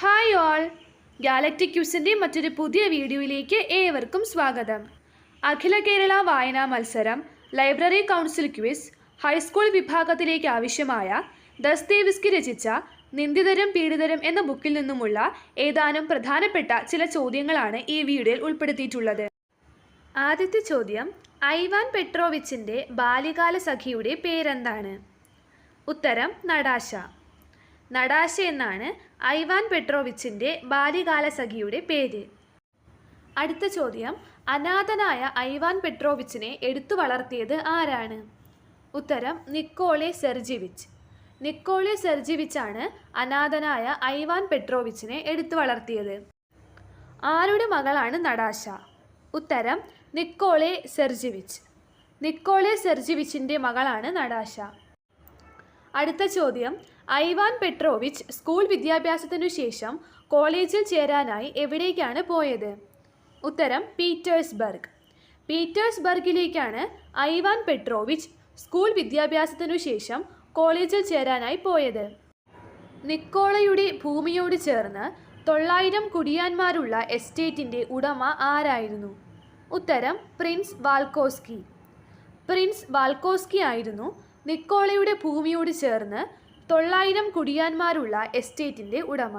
Hi all galactic ക്യൂസിന്റെ മറ്റൊരു പുതിയ വീഡിയോയിലേക്ക് ഏവർക്കും സ്വാഗതം. അഖില കേരള വായനാ മത്സരം ലൈബ്രറി കൗൺസിൽ ക്വിസ് ഹൈസ്കൂൾ വിഭാഗത്തിലേക്ക് ആവശ്യമായ ദസ്തേവിസ്കി രചിച്ച നിന്ദിതരും പീഡിതരും എന്ന ബുക്കിൽ നിന്നുമുള്ള ഏതാനും പ്രധാനപ്പെട്ട ചില ചോദ്യങ്ങളാണ് ഈ വീഡിയോയിൽ ഉൾപ്പെടുത്തിയിട്ടുള്ളത്. ആദ്യത്തെ ചോദ്യം ഐവാൻ പെട്രോവിച്ചിന്റെ ബാല്യകാല സഖിയുടെ പേരെന്താണ്? ഉത്തരം നടാശ. നടാശ എന്നാണ് ഐവാൻ പെട്രോവിച്ചിന്റെ ബാല്യകാല സഖിയുടെ പേര്. അടുത്ത ചോദ്യം അനാഥനായ ഐവാൻ പെട്രോവിച്ചിനെ എടുത്തു വളർത്തിയത് ആരാണ്? ഉത്തരം നിക്കോളെ സെർജിവിച്ച്. നിക്കോളെ സെർജിവിച്ചാണ് അനാഥനായ ഐവാൻ പെട്രോവിച്ചിനെ എടുത്തു വളർത്തിയത്. ആരുടെ മകളാണ് നടാശ? ഉത്തരം നിക്കോളെ സെർജിവിച്ച്. നിക്കോളെ സെർജിവിച്ചിന്റെ മകളാണ് നടാശ. അടുത്ത ചോദ്യം ഐവാൻ പെട്രോവിച്ച് സ്കൂൾ വിദ്യാഭ്യാസത്തിനു ശേഷം കോളേജിൽ ചേരാനായി എവിടേക്കാണ് പോയത്? ഉത്തരം പീറ്റേഴ്സ്ബർഗ്. പീറ്റേഴ്സ്ബർഗിലേക്കാണ് ഐവാൻ പെട്രോവിച്ച് സ്കൂൾ വിദ്യാഭ്യാസത്തിനു ശേഷം കോളേജിൽ ചേരാനായി പോയത്. നിക്കോളയുടെ ഭൂമിയോട് ചേർന്ന് തൊള്ളായിരം കുടിയാന്മാരുള്ള എസ്റ്റേറ്റിന്റെ ഉടമ ആരായിരുന്നു? ഉത്തരം പ്രിൻസ് വാൽക്കോസ്കി. പ്രിൻസ് വാൽക്കോസ്കി ആയിരുന്നു നിക്കോളയുടെ ഭൂമിയോട് ചേർന്ന് തൊള്ളായിരം കുടിയാന്മാരുള്ള എസ്റ്റേറ്റിന്റെ ഉടമ.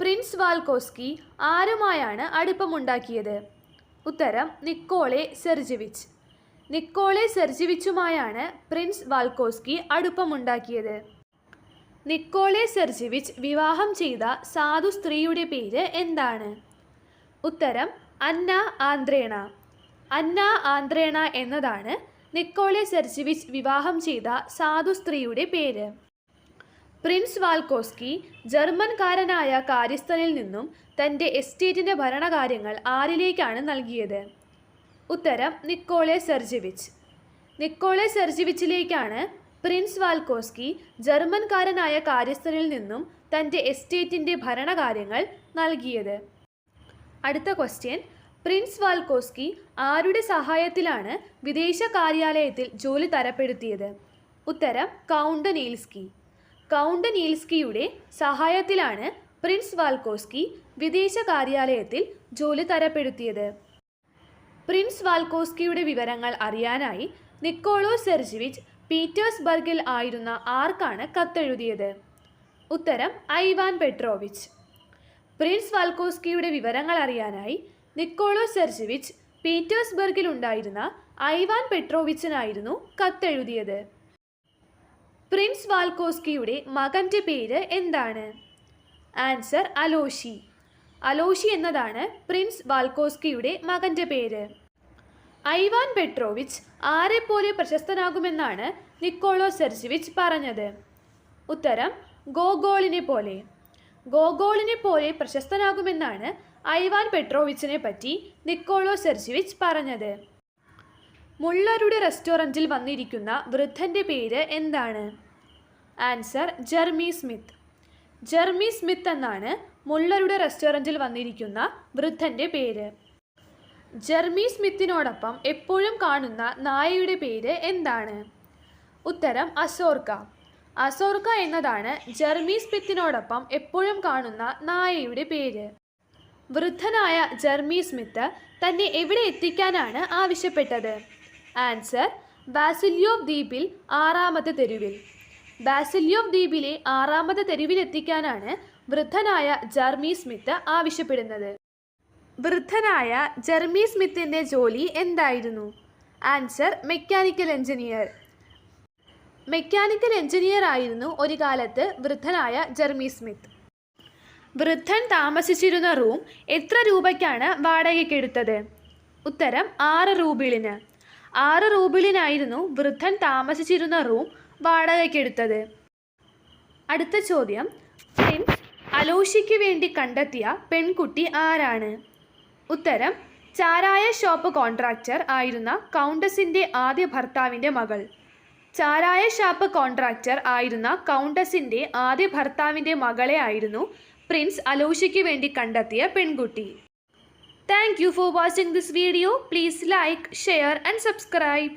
പ്രിൻസ് വാൽക്കോസ്കി ആരുമായാണ് അടുപ്പമുണ്ടാക്കിയത്? ഉത്തരം നിക്കോളെ സെർജിവിച്ച്. നിക്കോളെ സെർജിവിച്ചുമായാണ് പ്രിൻസ് വാൽക്കോസ്കി അടുപ്പമുണ്ടാക്കിയത്. നിക്കോളെ സെർജിവിച്ച് വിവാഹം ചെയ്ത സാധു സ്ത്രീയുടെ പേര് എന്താണ്? ഉത്തരം അന്ന ആന്ത്രേണ. അന്ന ആന്ത്രേണ എന്നതാണ് നിക്കോളെ സെർജിവിച്ച് വിവാഹം ചെയ്ത സാധു സ്ത്രീയുടെ പേര്. പ്രിൻസ് വാൽക്കോസ്കി ജർമ്മൻകാരനായ കാര്യസ്ഥനിൽ നിന്നും തന്റെ എസ്റ്റേറ്റിന്റെ ഭരണകാര്യങ്ങൾ ആരിലേക്കാണ് നൽകിയത്? ഉത്തരം നിക്കോളെ സെർജിവിച്ച്. നിക്കോളെ സെർജിവിച്ചിലേക്കാണ് പ്രിൻസ് വാൽക്കോസ്കി ജർമ്മൻകാരനായ കാര്യസ്ഥനിൽ നിന്നും തന്റെ എസ്റ്റേറ്റിന്റെ ഭരണകാര്യങ്ങൾ നൽകിയത്. അടുത്ത ക്വസ്റ്റ്യൻ പ്രിൻസ് വാൽക്കോസ്കി ആരുടെ സഹായത്തിലാണ് വിദേശ കാര്യാലയത്തിൽ ജോലി തരപ്പെടുത്തിയത്? ഉത്തരം കൗണ്ട് നീൽസ്കി കൗണ്ട് നീൽസ്കിയുടെ സഹായത്തിലാണ് പ്രിൻസ് വാൽക്കോസ്കി വിദേശ കാര്യാലയത്തിൽ ജോലി തരപ്പെടുത്തിയത്. പ്രിൻസ് വാൽക്കോസ്കിയുടെ വിവരങ്ങൾ അറിയാനായി നിക്കോളോ സെർജിവിച്ച് പീറ്റേഴ്സ്ബർഗിൽ ആയിരുന്ന ആർക്കാണ് കത്തെഴുതിയത്? ഉത്തരം ഐവാൻ പെട്രോവിച്ച്. പ്രിൻസ് വാൽക്കോസ്കിയുടെ വിവരങ്ങൾ അറിയാനായി നിക്കോളോ സെർജിവിച്ച് പീറ്റേഴ്സ്ബർഗിൽ ഉണ്ടായിരുന്ന ഐവാൻ പെട്രോവിച്ചിനായിരുന്നു കത്തെഴുതിയത്. പ്രിൻസ് വാൽക്കോസ്കിയുടെ മകന്റെ പേര് എന്താണ്? ആൻസർ അലോഷി. അലോഷി എന്നതാണ് പ്രിൻസ് വാൽക്കോസ്കിയുടെ മകന്റെ പേര്. ഐവാൻ പെട്രോവിച്ച് ആരെപ്പോലെ പ്രശസ്തനാകുമെന്നാണ് നിക്കോളോ സെർജിവിച്ച് പറഞ്ഞത്. ഉത്തരം ഗോഗോളിനെ പോലെ. ഗോഗോളിനെ പോലെ പ്രശസ്തനാകുമെന്നാണ് ഐവാൻ പെട്രോവിച്ചിനെ പറ്റി നിക്കോളോ സെർജിവിച്ച് പറഞ്ഞത്. മുള്ളറുടെ റെസ്റ്റോറന്റിൽ വന്നിരിക്കുന്ന വൃദ്ധന്റെ പേര് എന്താണ്? Answer Jeremy Smith. Jeremy Smith എന്നാണ് മുള്ളരുടെ റെസ്റ്റോറന്റിൽ വന്നിരിക്കുന്ന വൃദ്ധന്റെ പേര്. ജെർമി സ്മിത്തിനോടൊപ്പം എപ്പോഴും കാണുന്ന നായയുടെ പേര് എന്താണ്? ഉത്തരം അസോർക്ക. അസോർക്ക എന്നതാണ് ജെർമി സ്മിത്തിനോടൊപ്പം എപ്പോഴും കാണുന്ന നായയുടെ പേര്. വൃദ്ധനായ ജർമി സ്മിത്ത് തന്നെ എവിടെ എത്തിക്കാനാണ് ആവശ്യപ്പെട്ടത്? ആൻസർ ബാസില്യോവ് ദ്വീപിൽ ആറാമത്തെ തെരുവിൽ. ബാസില്യോവ് ദ്വീപിലെ ആറാമത്തെ തെരുവിലെത്തിക്കാനാണ് വൃദ്ധനായ ജർമി സ്മിത്ത് ആവശ്യപ്പെടുന്നത്. വൃദ്ധനായ ജർമി സ്മിത്തിന്റെ ജോലി എന്തായിരുന്നു? Answer mechanical engineer mechanical engineer ആയിരുന്നു ഒരു കാലത്ത് വൃദ്ധനായ ജർമി സ്മിത്ത്. വൃദ്ധൻ താമസിച്ചിരുന്ന റൂം എത്ര രൂപയ്ക്കാണ് വാടകയ്ക്കെടുത്തത് ഉത്തരം ആറ് റൂബിളിന്. ആറ് റൂബിളിനായിരുന്നു വൃദ്ധൻ താമസിച്ചിരുന്ന റൂം വാടകയ്ക്കെടുത്തത് അടുത്ത ചോദ്യം. പ്രിൻസ് അലോഷിക്ക് വേണ്ടി കണ്ടെത്തിയ പെൺകുട്ടി ആരാണ്? ഉത്തരം ചാരായ ഷോപ്പ് കോൺട്രാക്ടർ ആയിരുന്ന കൗണ്ടസിന്റെ ആദ്യ ഭർത്താവിന്റെ മകൾ. ചാരായ ഷോപ്പ് കോൺട്രാക്ടർ ആയിരുന്ന കൗണ്ടസിന്റെ ആദ്യ ഭർത്താവിന്റെ മകളെ ആയിരുന്നു പ്രിൻസ് അലോഷയ്ക്ക് വേണ്ടി കണ്ടെത്തിയ പെൺകുട്ടി. Thank you for watching this video please like share and subscribe